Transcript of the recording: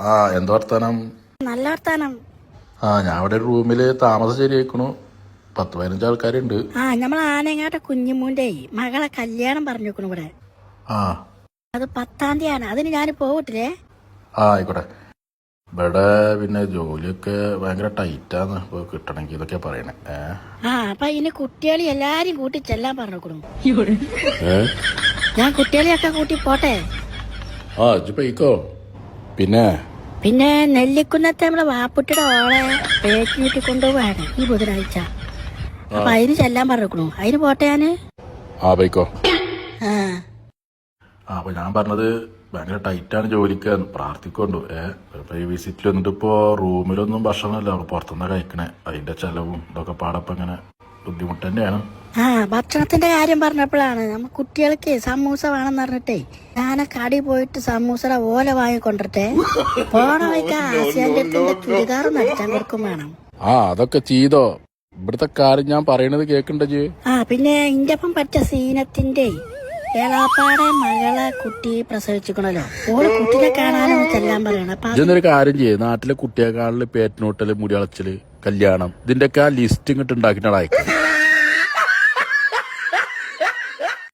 ആ എന്താ വർത്താനം? നല്ല വർത്താനം. ആ ഞാൻ ഇവിടെ ഒരു റൂമിൽ താമസം ശരിയാക്കണു പത്ത് പതിനഞ്ച് ആൾക്കാരുണ്ട്. ആ നമ്മൾ ആനങ്ങാട്ടെ കുഞ്ഞുമൂന്റെ മകളെ കല്യാണം പറഞ്ഞു ഇവിടെ. ആ. അത് പത്താം തീയതിയാണ്. അതിന് ഞാൻ പോകട്ടില്ലേ ആ ആയിക്കോട്ടെ. ഇവിടെ പിന്നെ ജോലിയൊക്കെ ഭയങ്കര ടൈറ്റാന്ന് ഇപ്പൊ കിട്ടണമെങ്കിൽ ഇതൊക്കെ പറയണേ. ഏ? ആ അപ്പൊ ഇനി കുട്ടികളെ എല്ലാരും കൂട്ടി ചെല്ലാൻ പറഞ്ഞു ഏ? ഞാൻ കുട്ടികളെയൊക്കെ കൂട്ടി പോട്ടെ? ആ ഇജ്ജ് പിന്നെ? പിന്നെ നെല്ലിക്കുന്നത്തെ നമ്മളെ വാപ്പുട്ടിയുടെ ഓളെ പേറ്റിട്ട് കൊണ്ടുപോവാണ് ഈ ബുധനാഴ്ച. അപ്പൊ അതിന് ചെല്ലാൻ പറഞ്ഞു അതിന് പോട്ടെ ഞാൻ? ആ പോയിക്കോ. ആ. ആ അപ്പൊ ഞാൻ പറഞ്ഞത് ഭയങ്കര ടൈറ്റാണ് ജോലിക്ക്. പ്രാർത്ഥിക്കൊണ്ടു ഏ ഇപ്പൊ ഈ വിസിറ്റിൽ വന്നിട്ട് ഇപ്പോ റൂമിലൊന്നും ഭക്ഷണമല്ല. പുറത്തുനിന്ന് കഴിക്കണേ. അതിന്റെ ചെലവും ഇതൊക്കെ പാടപ്പം ഇങ്ങനെ ബുദ്ധിമുട്ട് തന്നെയാണ്. ആ ഭക്ഷണത്തിന്റെ കാര്യം പറഞ്ഞപ്പോഴാണ് നമ്മ കുട്ടികൾക്ക് സമൂസ വേണം പറഞ്ഞിട്ടേ ഞാന കടി പോയിട്ട് സമൂസയുടെ ഓല വാങ്ങിക്കൊണ്ടിട്ടെ പോണ ചുരിദാർ കൊടുക്കും വേണം. ആ അതൊക്കെ ചെയ്തോ. ഇവിടുത്തെ കാര്യം ഞാൻ പറയണത് കേക്കണ്ടേ ആ പിന്നെ ഇന്റെ ഒപ്പം പറ്റ സീനത്തിന്റെ ഏളാപ്പാടെ മകളെ കുട്ടി പ്രസവിച്ചിക്കണല്ലോ ഓൾ കുട്ടിനെ കാണാനോ ചെല്ലാൻ പറയണം. അപ്പൊ ഇതൊന്നൊരു കാര്യം ചെയ്യേ. നാട്ടിലെ കുട്ടിയെ കാണൽ പേറ്റിനോട്ടൽ മുടിയളച്ചിൽ കല്യാണം. ഇതിന്റെ ഒക്കെ ആ ലിസ്റ്റ് ഇങ്ങോട്ട് ഉണ്ടാക്കിട്ടാണ് അയക്കാം.